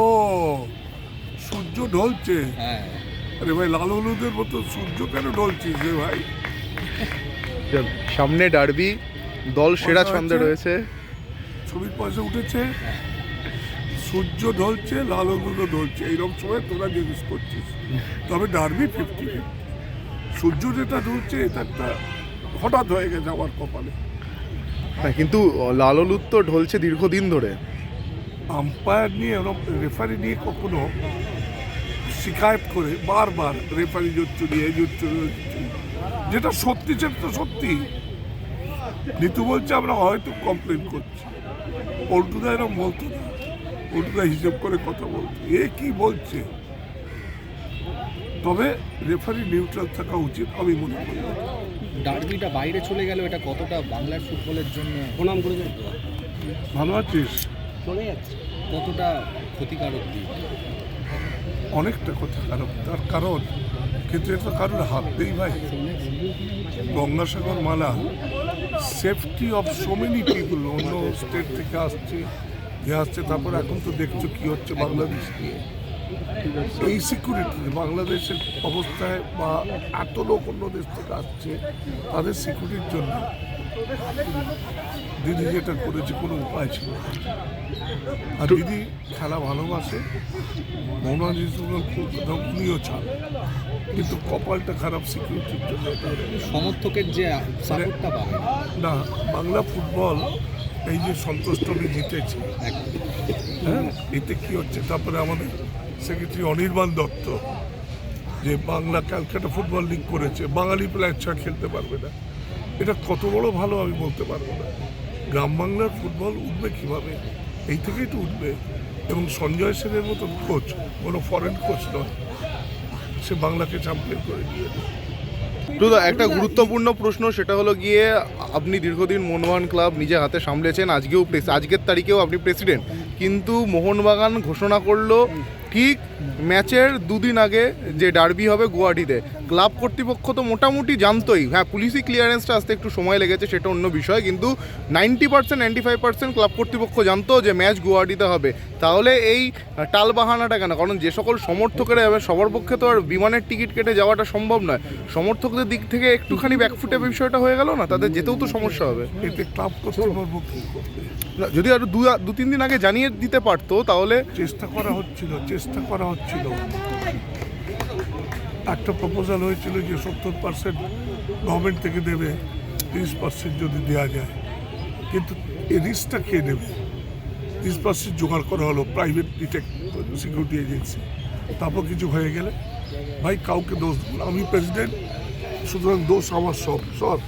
ও সূর্য ঢলছে। হ্যাঁ। আরে ভাই লাল হলুদের মতো সূর্য কেন ঢলছিস রে ভাই? সামনে ডার্বি দল সেরা ছন্দে রয়েছে। ছবির পয়সা উঠেছে। সূর্য ঢলছে লাল হলুদও ঢলছে। এইরকম সময় তোরা জিজ্ঞেস করছিস। তবে ডারবি ফিফটি সূর্য যেটা ঢলছে এটা একটা হঠাৎ হয়ে গেছে আমার কপালে। না কিন্তু লাল হলুদ তো ঢলছে দীর্ঘদিন ধরে। আম্পায়ার নিয়ে ওরকম রেফারি নিয়ে কখনো শিকায়ত করে বারবার রেফারি জোচ্চুরি এই জোচ্চুরি। যেটা সত্যি সেটা তো সত্যি। নিতু বলছে আমরা হয়তো কমপ্লেন করছি। পল্টুদা এরকম বলতো না। পল্টুদা হিসেব করে কথা বলতো। এ কি বলছে? তবে রেফারি নিউট্রাল থাকা উচিত আমি মনে করি। ডার্বিটা বাইরে চলে গেল এটা কতটা বাংলার ফুটবলের জন্য? প্রণাম করে ভালো আছিস? চলে যাচ্ছে, কতটা ক্ষতিকারক দিক? অনেকটা খারাপ তার কারণ কিন্তু এটা কারোর হাত নেই ভাই। গঙ্গাসাগর মালা safety of so many people অন্য স্টেট থেকে আসছে, যে আসছে, তারপর এখন তো দেখছ কি হচ্ছে বাংলাদেশ। নিয়ে এই সিকিউরিটি বাংলাদেশের অবস্থায় বা এত লোক অন্য দেশ থেকে আসছে, তাদের সিকিউরিটির জন্য। দিদি যেটা করেছে কোনো উপায় ছিল আর দিদি খেলা ভালোবাসে মৌনাজ উনিও চান কিন্তু কপালটা খারাপ সিকিউরিটির জন্য। সমর্থকের যে সাপোর্টটা না বাংলা ফুটবল এই যে সন্তোষ ট্রফি জিতেছে হ্যাঁ এতে কি হচ্ছে? তারপরে আমাদের সেক্রেটারি অনির্বাণ দত্ত যে বাংলা ক্যালকাটা ফুটবল লিগ করেছে বাঙালি প্লেয়ার ছাড়া খেলতে পারবে না। এটা কত বড় ভালো আমি বলতে পারব না। গ্রাম বাংলার ফুটবল উঠবে কীভাবে? এই থেকেই তো উঠবে। এবং সঞ্জয় সেনের মতন কোচ কোনো ফরেন কোচ নয়। সে বাংলাকে চ্যাম্পিয়ন করে দিয়ে। একটা গুরুত্বপূর্ণ প্রশ্ন, সেটা হলো গিয়ে আপনি দীর্ঘদিন মোহনবাগান ক্লাব নিজে হাতে সামলেছেন, আজকেও আজকের তারিখেও আপনি প্রেসিডেন্ট কিন্তু মোহনবাগান ঘোষণা করল ঠিক ম্যাচের দুদিন আগে যে ডার্বি হবে গুয়াহাটিতে। ক্লাব কর্তৃপক্ষ তো মোটামুটি জানতোই। হ্যাঁ পুলিশি ক্লিয়ারেন্সটা আসতে একটু সময় লেগেছে সেটা অন্য বিষয়। কিন্তু ninety percent ninety five percent club কর্তৃপক্ষ জানতো যে ম্যাচ গুয়াহাটিতে হবে। তাহলে এই টাল বাহানাটা কেন? কারণ যে সকল সমর্থকেরা যাবে সবার পক্ষে তো আর বিমানের টিকিট কেটে যাওয়াটা সম্ভব নয়। সমর্থকদের দিক থেকে একটুখানি ব্যাকফুটে বিষয়টা হয়ে গেল না? তাদের যেতেও তো সমস্যা হবে। এতে ক্লাব যদি আরও দু দু তিন দিন আগে জানিয়ে দিতে পারতো তাহলে চেষ্টা করা হচ্ছিল চেষ্টা করা হচ্ছিল। একটা প্রপোজাল হয়েছিল যে সত্তর পার্সেন্ট গভর্নমেন্ট থেকে দেবে, তিরিশ পার্সেন্ট যদি দেওয়া যায়। কিন্তু এই রিস্কটা কে নেবে তিরিশ পার্সেন্ট জোগাড় করা হলো প্রাইভেট ডিটেক্ট সিকিউরিটি এজেন্সি তারপর কিছু হয়ে গেলে, ভাই কাউকে দোষ আমি প্রেসিডেন্ট সুতরাং দোষ আমার সব। সব